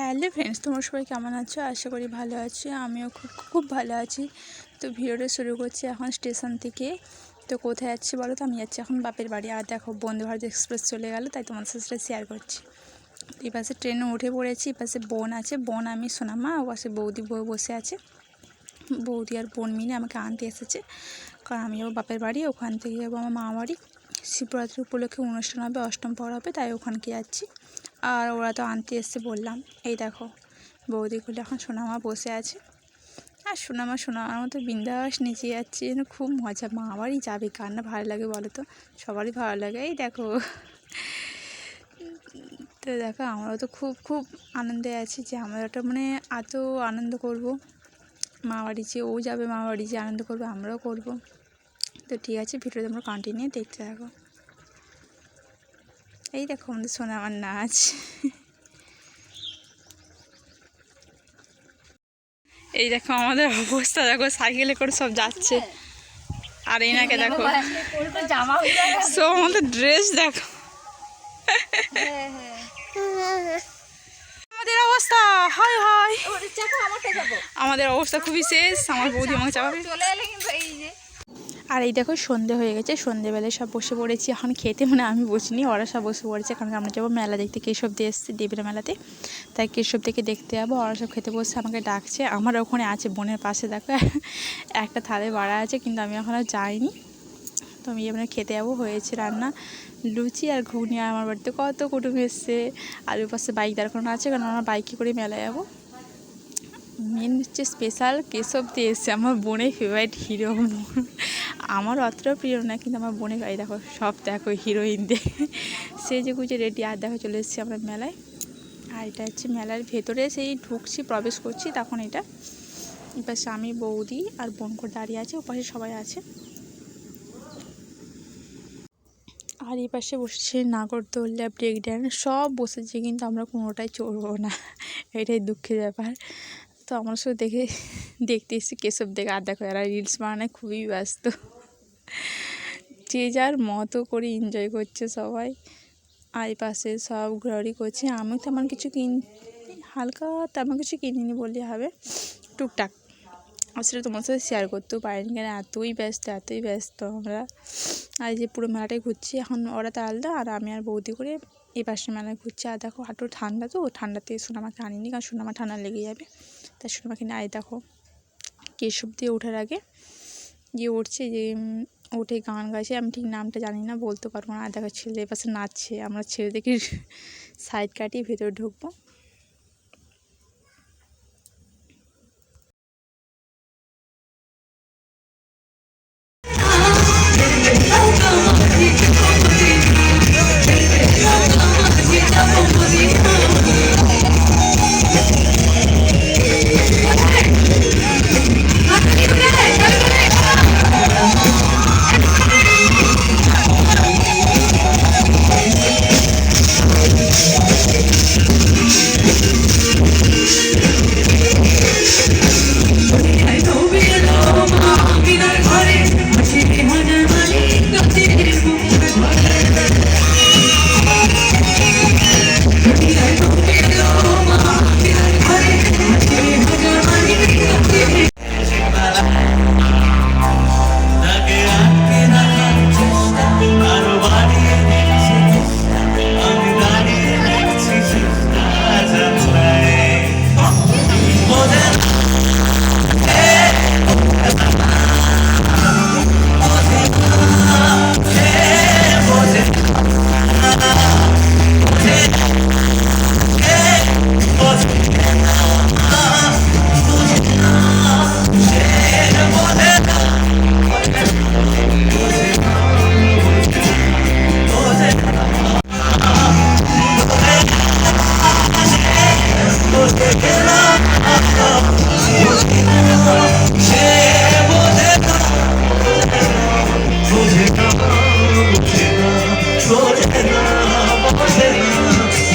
Hello friends, তোমরা সবাই কেমন আছো? আশা করি ভালো আছো। আমিও খুব খুব ভালো আছি। তো ভিডিওটা শুরু করছি এখন স্টেশন থেকে। তো কোথায় যাচ্ছি বলো তো? আমি যাচ্ছি এখন বাপের বাড়ি। আর দেখো, বন্ধু ভারত এক্সপ্রেস চলে গেল, তাই তোমার সাথে সেটা শেয়ার করছি। এই পাশে ট্রেনে উঠে পড়েছি, এই পাশে বোন আছে। বোন আমি, সোনামা, ও পাশে বৌদি বউ বসে আছে। বৌদি আর বোন মিলে আমাকে আনতে এসেছে। কারণ আমি যাব বাপের বাড়ি, ওখান থেকে যাব আমার মামা বাড়ি। শিবরাত্রি উপলক্ষে অনুষ্ঠান হবে, অষ্টম পর হবে, তাই ওখানকে যাচ্ছি। আর ওরা তো আনতে এসছে বললাম, এই দেখো বৌদিগুলো এখন সোনামা বসে আছে। আর সোনামা, সোনামার মতো বিন্দাস নিচে যাচ্ছে, যেন খুব মজা। মা আবারই যাবে, কার না ভালো লাগে বলো তো? সবারই ভালো লাগে, এই দেখো। তো দেখো, আমরাও তো খুব খুব আনন্দে আছি যে আমরা একটা মানে এত আনন্দ করব। মা বাড়ি যে ও যাবে, মা বাড়ি যে আনন্দ করবে, আমরাও করব। তো ঠিক আছে, ভিডিওটা তোমরা কন্টিনিউ দেখতে থাকো। এই দেখো আমাদের সোনা আমার নাচ এই দেখো আমাদের অবস্থা দেখো সাইকেলে করে সব যাচ্ছে। আর এই এনাকে দেখো। সব আমাদের ড্রেস দেখো। আমাদের অবস্থা হয় হয় আমাদের অবস্থা খুবই শেষ আমার বৌদি আমাকে চাপাবে। চলে এলে কিন্তু এই যে আর এই দেখো সন্ধে হয়ে গেছে, সন্ধেবেলায় সব বসে পড়েছি। এখন খেতে মানে আমি বসিনি, ওরা সব বসে পড়েছে। কারণ আমরা যাব মেলা দেখতে, কেশব দিয়ে এসছে দেবের মেলাতে। তাই কেশব থেকে দেখতে যাব, ওরা সব খেতে বসে আমাকে ডাকছে। আমার ওখানে আছে বোনের পাশে, দেখো। একটা থালে বাড়া আছে, কিন্তু আমি এখন আর যাইনি। তো আমি এবার খেতে যাব, হয়েছে রান্না। লুচি আর ঘুগনি আমার বাড়িতে কত কুটুম এসছে। আর ওই পাশে বাইক দাঁড় করানো আছে, কারণ আমরা বাইকে করে মেলা যাব। মেন হচ্ছে স্পেশাল কেশব দিয়ে এসছে, আমার বোনের ফেভারিট হিরো আমার অতটাও প্রিয় না, কিন্তু আমার বোনের গাড়ি দেখো, সব দেখো হিরোইন হিরোইনদের সে যে গুজে রেডি আর দেখো চলে এসেছি আমরা মেলায়। আর এটা হচ্ছে মেলার ভেতরে, সেই ঢুকছি, প্রবেশ করছি, তখন এটা। এবার স্বামী, বৌদি আর বোন করে দাঁড়িয়ে আছে, ওপাশে সবাই আছে। আর এই পাশে বসেছে নাগরদোল্লা ব্রেক ড্যান্স সব বসেছে, কিন্তু আমরা কোনোটাই চড়বো না। এটাই দুঃখের ব্যাপার। তো আমরা শুধু দেখে, দেখতে এসেছি কেশব দেখে। আর দেখো, এরা রিলস বানায় খুবই ব্যস্ত। যে যার মতো করে এনজয় করছে সবাই। আর পাশে সব ঘোরাঘুরি করছে। আমি তেমন কিছু কিন, হালকা তেমন কিছু কিনিনি বললে হবে। টুকটাক। আর সেটা তোমার সাথে শেয়ার করতেও পারিনি কেন? এতই ব্যস্ত এতই ব্যস্ত আমরা। আর যে পুরো মেলাটাই ঘুরছি, এখন ওরা তো আলাদা। আর আমি আর বৌদি করে এই পাশে মেলায় ঘুরছি। আর দেখো হাঁটু ঠান্ডা তো। ঠান্ডাতে সোনামাকে আনিনি, কারণ সোনামা ঠান্ডা লেগে যাবে। তাই সুন্দর পাখি নাই দেখো। কেশব দিয়ে ওঠার আগে গিয়ে উঠছে যে উঠে গান গাইছে। আমি ঠিক নামটা জানি না, বলতে পারব না। দেখো ছেলে এ পাশে নাচছে। আমরা ছেলেদেরকে সাইড কাটিয়ে ভেতরে ঢুকবো।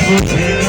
Thank you.